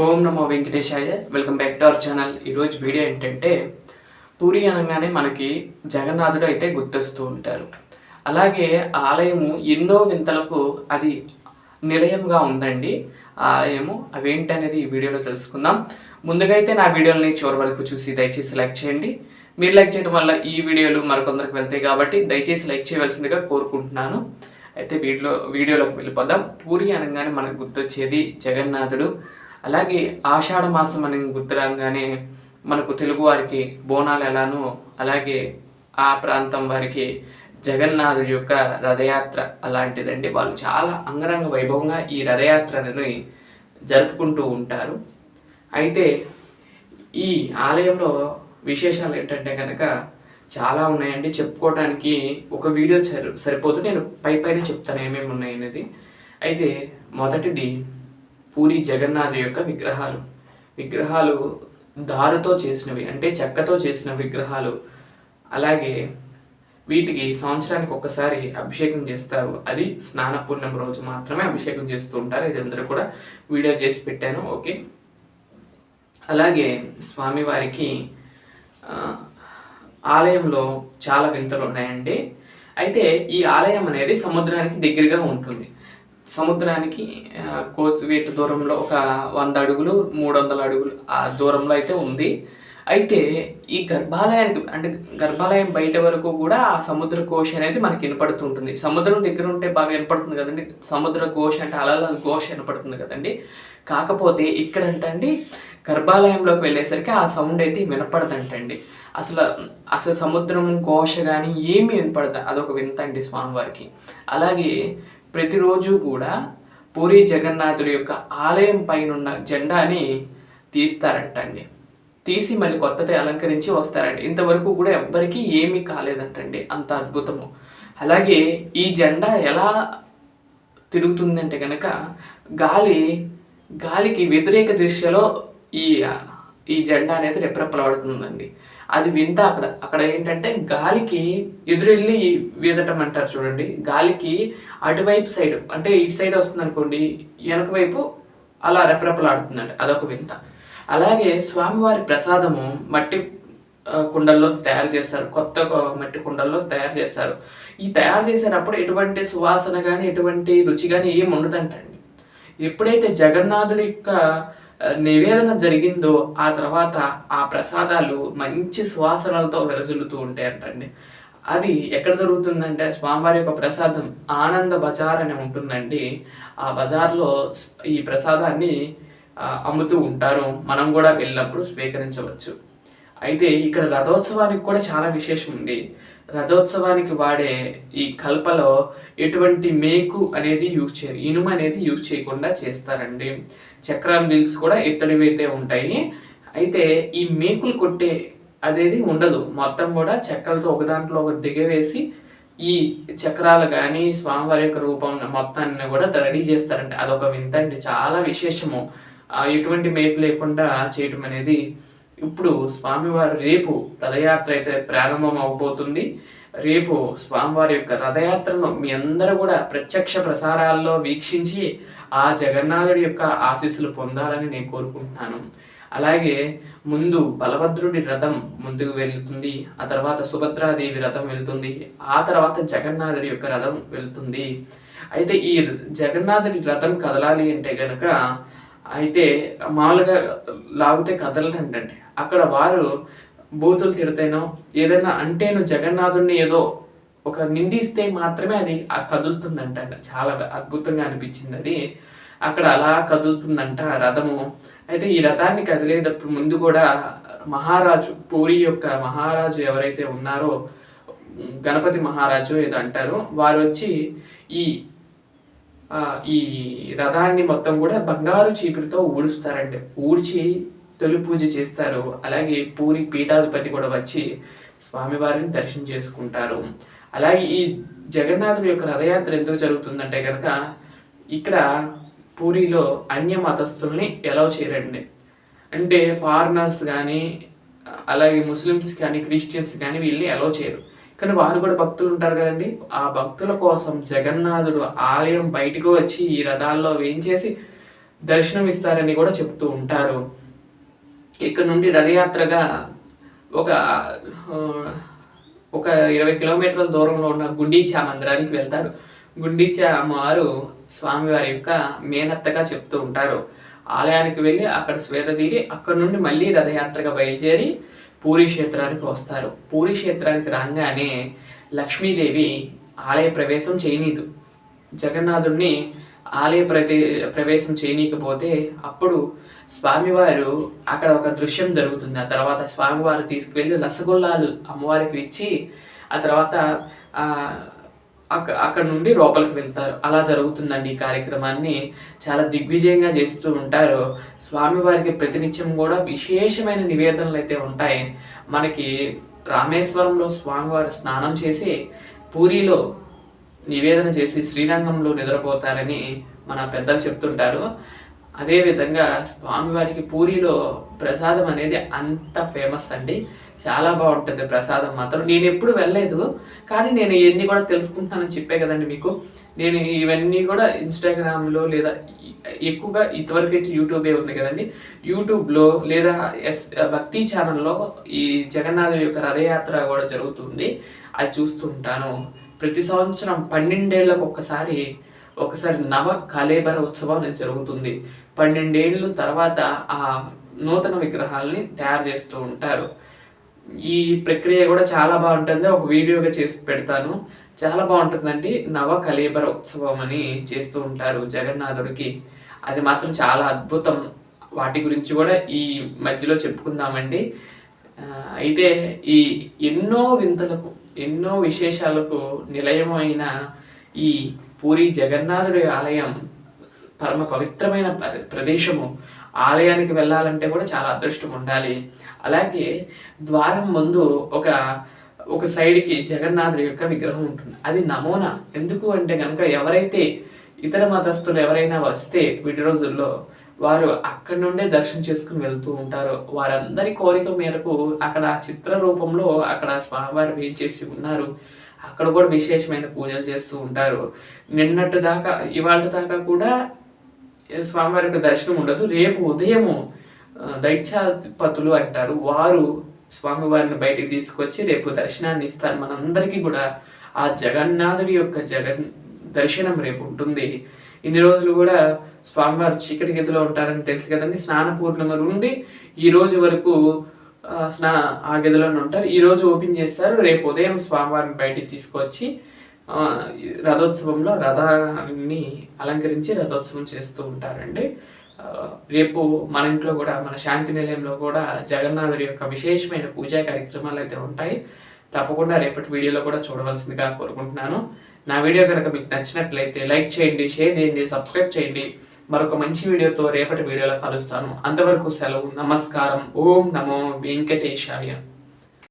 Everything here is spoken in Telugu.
ఓం నమో వెంకటేశాయ. Welcome back to our channel ఈరోజు వీడియో ఏంటంటే పూరి అనగానే మనకి జగన్నాథుడు అయితే గుర్తొస్తూ ఉంటారు. అలాగే ఆలయము ఎన్నో వింతలకు అది నిలయంగా ఉందండి. ఆ ఆలయము అవేంటి అనేది ఈ వీడియోలో తెలుసుకుందాం. ముందుగా అయితే నా వీడియోని చివరి వరకు చూసి దయచేసి లైక్ చేయండి. మీరు లైక్ చేయడం వల్ల ఈ వీడియోలు మరికొందరికి వెళ్తాయి కాబట్టి దయచేసి లైక్ చేయవలసిందిగా కోరుకుంటున్నాను. అయితే వీడియో వీడియోలోకి వెళ్ళిపోదాం. పూరి అనగానే మనకు గుర్తొచ్చేది జగన్నాథుడు. అలాగే ఆషాఢ మాసం అని గుర్తురాగానే మనకు తెలుగు వారికి బోనాలు ఎలానో అలాగే ఆ ప్రాంతం వారికి జగన్నాథుడి యొక్క రథయాత్ర అలాంటిదండి. వాళ్ళు చాలా అంగరంగ వైభవంగా ఈ రథయాత్రని జరుపుకుంటూ ఉంటారు. అయితే ఈ ఆలయంలో విశేషాలు ఏంటంటే కనుక చాలా ఉన్నాయండి. చెప్పుకోవడానికి ఒక వీడియో సరి సరిపోదు. నేను పై పైన చెప్తాను ఏమేమి ఉన్నాయి అనేది అయితే మొదటిది పూరి జగన్నాథ్ యొక్క విగ్రహాలు. విగ్రహాలు దారుతో చేసినవి అంటే చెక్కతో చేసిన విగ్రహాలు. అలాగే వీటికి సంవత్సరానికి ఒక్కసారి అభిషేకం చేస్తారు. అది స్నాన పూర్ణం రోజు మాత్రమే అభిషేకం చేస్తూ ఉంటారు. ఇది అందరూ కూడా వీడియో చేసి పెట్టాను. ఓకే. అలాగే స్వామివారికి ఆలయంలో చాలా వింతలు ఉన్నాయండి. అయితే ఈ ఆలయం అనేది సముద్రానికి దగ్గరగా ఉంటుంది. సముద్రానికి కోస్ వీటి దూరంలో ఒక వంద అడుగులు మూడు వందల అడుగులు ఆ దూరంలో అయితే ఉంది. అయితే ఈ గర్భాలయానికి అంటే గర్భాలయం బయట వరకు కూడా ఆ సముద్ర కోశ అనేది మనకి వినపడుతుంటుంది. సముద్రం దగ్గర ఉంటే బాగా వినపడుతుంది కదండి. సముద్ర కోశ అంటే అలల ఘోష వినపడుతుంది కదండి. కాకపోతే ఇక్కడ అంటండి గర్భాలయంలోకి వెళ్ళేసరికి ఆ సౌండ్ అయితే వినపడదంటండి. అసలు అసలు సముద్రం ఘోష కానీ ఏమీ వినపడదు. అదొక వింత అండి స్వామివారికి. అలాగే ప్రతిరోజు కూడా పూరి జగన్నాథుడి యొక్క ఆలయం పైన ఉన్న జెండాని తీస్తారంటండి. తీసి మళ్ళీ కొత్తది అలంకరించి వస్తారండి. ఇంతవరకు కూడా ఎవ్వరికీ ఏమీ కాలేదంటండి. అంత అద్భుతము. అలాగే ఈ జెండా ఎలా తిరుగుతుందంటే కనుక గాలి గాలికి వ్యతిరేక దిశలో ఈ ఈ జెండా అనేది రెప్రెప్పలాడుతుందండి అది వింత అక్కడ. అక్కడ ఏంటంటే గాలికి ఎదురెళ్ళి వీదటం అంటారు చూడండి. గాలికి అటువైపు సైడ్ అంటే ఇటు సైడ్ వస్తుంది అనుకోండి వెనక వైపు అలా రెప్రెప్పలాడుతుందండి అదొక వింత. అలాగే స్వామివారి ప్రసాదము మట్టి కుండల్లో తయారు చేస్తారు. కొత్త మట్టి కుండల్లో తయారు చేస్తారు. ఈ తయారు చేసేటప్పుడు ఎటువంటి సువాసన కానీ ఎటువంటి రుచి కానీ ఏమి ఉండదంటండి ఎప్పుడైతే జగన్నాథుడి యొక్క నివేదన జరిగిందో ఆ తర్వాత ఆ ప్రసాదాలు మంచి సువాసనలతో విరజులుతూ ఉంటాయంటండి. అది ఎక్కడ దొరుకుతుందంటే స్వామివారి యొక్క ప్రసాదం ఆనంద బజార్ అని ఉంటుందండి. ఆ బజార్లో ఈ ప్రసాదాన్ని అమ్ముతూ ఉంటారు. మనం కూడా వెళ్ళినప్పుడు స్వీకరించవచ్చు. అయితే ఇక్కడ రథోత్సవానికి కూడా చాలా విశేషం ఉంది. రథోత్సవానికి వాడే ఈ కల్పలో ఎటువంటి మేకు అనేది యూజ్ చేయరు ఇనుము అనేది యూజ్ చేయకుండా చేస్తారండి. చక్రాల వీల్స్ కూడా ఇత్తడివైతే ఉంటాయి. అయితే ఈ మేకులు కొట్టే అదేది ఉండదు. మొత్తం కూడా చెక్కలతో ఒక దాంట్లో ఒకటి దిగవేసి ఈ చక్రాలు కానీ స్వామివారి యొక్క రూపం మొత్తాన్ని కూడా రెడీ చేస్తారండి. అదొక వింత అండి. చాలా విశేషము. ఎటువంటి మేకు లేకుండా చేయటం అనేది ఇప్పుడు స్వామివారు రేపు రథయాత్ర అయితే ప్రారంభం అవబోతుంది. రేపు స్వామివారి యొక్క రథయాత్రను మీ అందరూ కూడా ప్రత్యక్ష ప్రసారాల్లో వీక్షించి ఆ జగన్నాథుడి యొక్క ఆశీస్సులు పొందాలని నేను కోరుకుంటున్నాను. అలాగే ముందు బలభద్రుడి రథం ముందుకు వెళ్తుంది. ఆ తర్వాత సుభద్రాదేవి రథం వెళ్తుంది. ఆ తర్వాత జగన్నాథుడి యొక్క రథం వెళ్తుంది. అయితే ఈ జగన్నాథుడి రథం కదలాలి అంటే కనుక అయితే మామూలుగా లాగితే కదలనండి అక్కడ వారు బూతులు తిడితేనో ఏదైనా అంటేనో జగన్నాథుడిని ఏదో ఒక నిందిస్తే మాత్రమే అది ఆ కదులుతుందంట చాలా అద్భుతంగా అనిపించింది అది. అక్కడ అలా కదులుతుందంట ఆ రథము. అయితే ఈ రథాన్ని కదిలేటప్పుడు ముందు కూడా మహారాజు పూరి యొక్క మహారాజు ఎవరైతే ఉన్నారో గణపతి మహారాజు ఏదో అంటారు వారు వచ్చి ఈ ఈ రథాన్ని మొత్తం కూడా బంగారు చీపురుతో ఊడుస్తారండి. ఊడ్చి తొలి పూజ చేస్తారు. అలాగే పూరి పీఠాధిపతి కూడా వచ్చి స్వామివారిని దర్శనం చేసుకుంటారు. అలాగే ఈ జగన్నాథుని యొక్క రథయాత్ర ఎందుకు జరుగుతుందంటే కనుక ఇక్కడ పూరిలో అన్య మతస్థుల్ని ఎలా చేయరండి. అంటే ఫారినర్స్ కానీ అలాగే ముస్లిమ్స్ కానీ క్రిస్టియన్స్ కానీ వీళ్ళని అలో చేయరు. కానీ వారు కూడా భక్తులు ఉంటారు కదండి. ఆ భక్తుల కోసం జగన్నాథుడు ఆలయం బయటకు వచ్చి ఈ రథాల్లో వేయించేసి దర్శనం ఇస్తారని కూడా చెప్తూ ఉంటారు. ఇక్కడ నుండి రథయాత్రగా ఒక ఒక ఇరవై కిలోమీటర్ల దూరంలో ఉన్న గుండీచా మందిరానికి వెళ్తారు. గుండీచా అమ్మవారు స్వామివారి యొక్క మేనత్తగా చెప్తూ ఉంటారు. ఆలయానికి వెళ్ళి అక్కడ శ్వేత తీరి అక్కడ నుండి మళ్ళీ రథయాత్రగా బయలుదేరి పూరి క్షేత్రానికి వస్తారు. పూరి క్షేత్రానికి రాగానే లక్ష్మీదేవి ఆలయ ప్రవేశం చేయనీదు. జగన్నాథుణ్ణి ఆలయ ప్రతి ప్రవేశం చేయనీయకపోతే అప్పుడు స్వామివారు అక్కడ ఒక దృశ్యం జరుగుతుంది. ఆ తర్వాత స్వామివారు తీసుకువెళ్ళి రసగుల్లాలు అమ్మవారికి ఇచ్చి ఆ తర్వాత అక్కడ అక్కడ నుండి లోపలికి వెళ్తారు. అలా జరుగుతుందండి ఈ కార్యక్రమాన్ని. చాలా దిగ్విజయంగా చేస్తూ ఉంటారు. స్వామివారికి ప్రతినిత్యం కూడా విశేషమైన నివేదనలు అయితే ఉంటాయి. మనకి రామేశ్వరంలో స్వామివారు స్నానం చేసి పూరిలో నివేదన చేసి శ్రీరంగంలో నిద్రపోతారని మన పెద్దలు చెప్తుంటారు. అదేవిధంగా స్వామివారికి పూరిలో ప్రసాదం అనేది అంత ఫేమస్ అండి. చాలా బాగుంటుంది ప్రసాదం మాత్రం. నేను ఎప్పుడు వెళ్ళలేదు కానీ నేను ఇవన్నీ కూడా తెలుసుకుంటున్నానని చెప్పే కదండి మీకు. నేను ఇవన్నీ కూడా ఇన్స్టాగ్రామ్లో లేదా ఎక్కువగా ఇంతవరకు అయితే యూట్యూబే ఉంది కదండి. యూట్యూబ్లో లేదా ఎస్ భక్తి ఛానల్లో ఈ జగన్నాథుడి యొక్క రథయాత్ర కూడా జరుగుతుంది. అది చూస్తుంటాను. ప్రతి సంవత్సరం పన్నెండేళ్ళకు ఒక్కసారి ఒకసారి నవ కలేబర ఉత్సవం జరుగుతుంది. పన్నెండేళ్ళు తర్వాత ఆ నూతన విగ్రహాలని తయారు చేస్తూ ఉంటారు. ఈ ప్రక్రియ కూడా చాలా బాగుంటుంది. ఒక వీడియోగా చేసి పెడతాను. చాలా బాగుంటుందండి. నవ కలీబర ఉత్సవం అని చేస్తూ ఉంటారు జగన్నాథుడికి. అది మాత్రం చాలా అద్భుతం. వాటి గురించి కూడా ఈ మధ్యలో చెప్పుకుందామండి. అయితే ఈ ఎన్నో వింతలకు ఎన్నో విశేషాలకు నిలయమైన ఈ పూరి జగన్నాథుడి ఆలయం పరమ పవిత్రమైన ప్ర- ప్రదేశము. ఆలయానికి వెళ్ళాలంటే కూడా చాలా అదృష్టం ఉండాలి. అలాగే ద్వారం ముందు ఒక ఒక సైడ్కి జగన్నాథుడి యొక్క విగ్రహం ఉంటుంది. అది నమూనా. ఎందుకు అంటే కనుక ఎవరైతే ఇతర మతస్థులు ఎవరైనా వస్తే వీటి రోజుల్లో వారు అక్కడి నుండే దర్శనం చేసుకుని వెళ్తూ ఉంటారు. వారందరి కోరిక మేరకు అక్కడ చిత్ర రూపంలో అక్కడ స్వామివారు వేయించేసి ఉన్నారు. అక్కడ కూడా విశేషమైన పూజలు చేస్తూ ఉంటారు. నిన్నటి దాకా ఇవాళ దాకా కూడా స్వామివారి యొక్క దర్శనం ఉండదు. రేపు ఉదయము దైత్యాధిపతులు అంటారు. వారు స్వామివారిని బయటికి తీసుకొచ్చి రేపు దర్శనాన్ని ఇస్తారు. మనందరికీ కూడా ఆ జగన్నాథుడి యొక్క జగన్ దర్శనం రేపు ఉంటుంది. ఇన్ని రోజులు కూడా స్వామివారు చీకటి గదిలో ఉంటారని తెలుసు కదండి. స్నాన పూర్ణిమ నుండి ఈ రోజు వరకు స్నా ఆ గదిలోనే ఉంటారు. ఈ రోజు ఓపెన్ చేస్తారు. రేపు ఉదయం స్వామివారిని బయటికి తీసుకొచ్చి రథోత్సవంలో రథాన్ని అలంకరించి రథోత్సవం చేస్తూ ఉంటారండి. రేపు మన ఇంట్లో కూడా మన శాంతి నిలయంలో కూడా జగన్నాథుడి యొక్క విశేషమైన పూజా కార్యక్రమాలు అయితే ఉంటాయి. తప్పకుండా రేపటి వీడియోలో కూడా చూడవలసిందిగా కోరుకుంటున్నాను. నా వీడియో కనుక మీకు నచ్చినట్లయితే లైక్ చేయండి షేర్ చేయండి సబ్స్క్రైబ్ చేయండి. మరొక మంచి వీడియోతో రేపటి వీడియోలో కలుస్తాను. అంతవరకు సెలవు నమస్కారం. ఓం నమో వెంకటేశాయ.